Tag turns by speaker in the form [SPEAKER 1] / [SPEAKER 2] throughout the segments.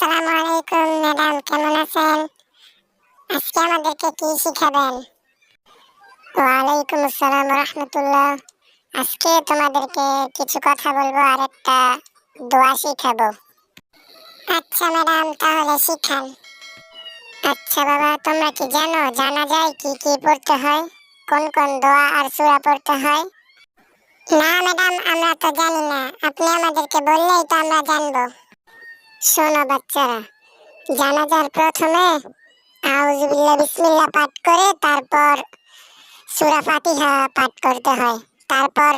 [SPEAKER 1] আসসালামু আলাইকুম, ম্যাডাম, কেমন আছেন? আজকে আমাদেরকে কি শিখাবেন? ওয়ালাইকুম আসসালাম রহমতুল্লাহ। আজকে তোমাদেরকে কিছু কথা বলব আর একটা দোয়া শিখাবো। আচ্ছা ম্যাডাম, তাহলে শিখান। আচ্ছা বাবা, তোমরা কি জানো, জানা যায় কি কি পড়তে হয়? কোন কোন দোয়া আর সূরা পড়তে হয়? না, ম্যাডাম, আমরা তো জানি না। আপনি আমাদেরকে বললেই তো আমরা জানব। শোনো বাচ্চারা, জানাজার প্রথমে আউযুবিল্লাহ বিসমিল্লাহ পাঠ করে তারপর সূরা ফাতিহা পাঠ করতে হয়। তারপর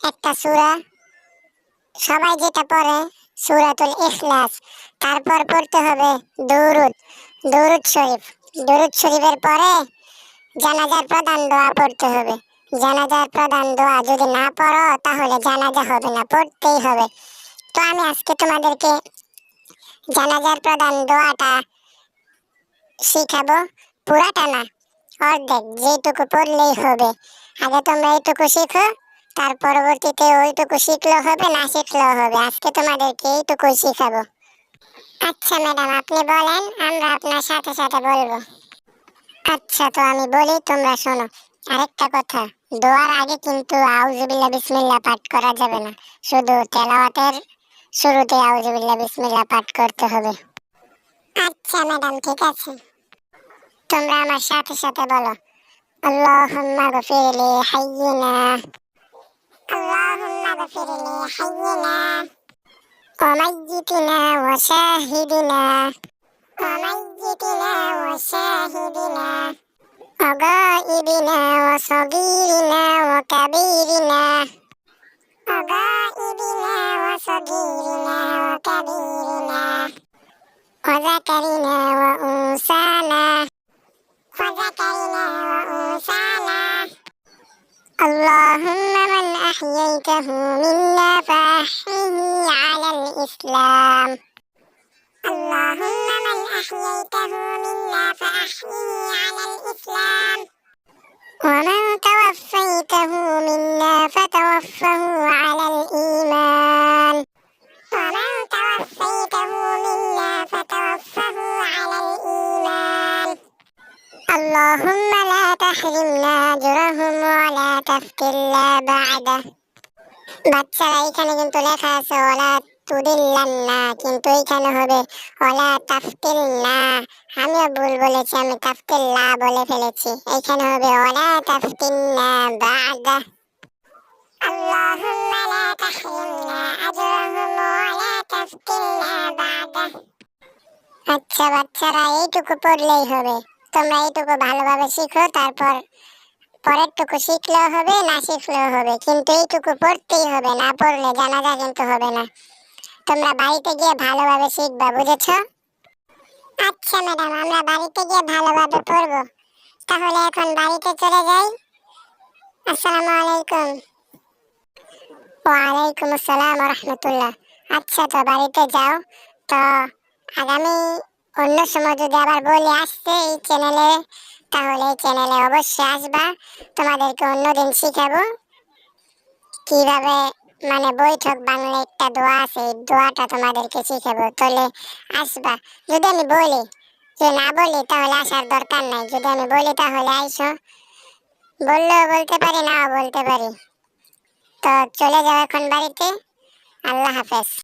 [SPEAKER 1] একটা সূরা, সবাই যেটা পড়ে সূরাতুল ইখলাস, তারপর পড়তে হবে দরুদ দরুদ শরীফ। দরুদ শরীফের পরে জানাজার প্রধান দোয়া পড়তে হবে। জানাজার প্রধান দোয়া যদি না পড়ো, তাহলে জানাজা হবে না, পড়তেই হবে। তো আমি আজকে তোমাদেরকে জানাজার প্রধান দোয়াটা শিখাবো। পুরাটা না, অর্ধেক যেটুকু পড়লেই হবে। আগে তোমরা এইটুকু শিখো, তার পরবর্তীতে ওইটুকু শিখলেও হবে, না শিখলেও হবে। আজকে তোমাদেরকে এইটুকুই শিখাবো। আচ্ছা ম্যাডাম, আপনি বলেন, আমরা আপনার সাথে সাথে বলব। আচ্ছা তো আমি বলি, তোমরা শোনো। আরেকটা কথা, দোয়ার আগে কিন্তু আউযুবিল্লাহ, বিসমিল্লাহ পাঠ করা যাবে না। শুধু তেলাওয়াতের শুরুতে আউযুবিল্লাহ বিসমিল্লাহ পাঠ করতে হবে আচ্ছা ম্যাডাম ঠিক আছে তোমরা আমার সাথে সাথে বলো আল্লাহুম্মা গফিরলি হাইয়িনা আল্লাহুম্মা গফিরলি হাইয়িনা وميتنا وشاهدنا وميتنا وشاهدنا وغائبنا وصغيرنا وكبيرنا وغائبنا وصغيرنا وكبيرنا. وذكرنا وأنثانا. وذكرنا وأنثانا. اللهم من أحييته منا فأحيه على الإسلام. اللهم من أحييته منا فأحيه على الإسلام. ومن توفيته منا فتوفه على الإيمان. لا تحرمنا أجرهم ولا تفتنا بعده বাচ্চারা এখানে কিন্তু লেখা আছে ওলা তুদিল্লান না কিন্তু এইখানে হবে ওলা তাফতিল না আমিও ভুল বলেছি আমি তাফতিল লা বলে ফেলেছি এইখানে হবে ওলা তাফতিল না বাদা اللهم لا تحرمنا أجرهم ولا تفتنا بعده আচ্ছা বাচ্চারা এইটুকু পড়লেই হবে তোমরা এইটুকু ভালোভাবে শিখো, তারপর পরেরটুকু শিখলেও হবে, না শিখলেও হবে। কিন্তু এইটুকু পড়তেই হবে, না পড়লে জানাজা কিন্তু হবে না। তোমরা বাড়িতে গিয়ে ভালোভাবে শিখবা, বুঝেছ? আচ্ছা ম্যাডাম, আমরা বাড়িতে গিয়ে ভালোভাবে পড়ব। তাহলে এখন বাড়িতে চলে যাই। আসসালামু আলাইকুম। ওয়ালাইকুম আসসালাম রহমতুল্লাহ। আচ্ছা তো বাড়িতে যাও। তো আগামী অন্য সময় যদি আবার বলি আসতে এই চ্যানেলে তাহলে এই চ্যানেলে অবশ্যই আসবা। তোমাদেরকে অন্যদিন শিখাবো। কীভাবে মানে বৈঠক বাংলা একটা দোয়া আছে, এই দোয়াটা তোমাদেরকে শিখাবো। তাহলে আসবা। যদি আমি বলি যে না বলি, তাহলে আসার দরকার নাই। যদি আমি বলি, তাহলে আইসো। বললেও বলতে পারি, নাও বলতে পারি। তো চলে যাও এখন বাড়িতে। আল্লাহ হাফেজ।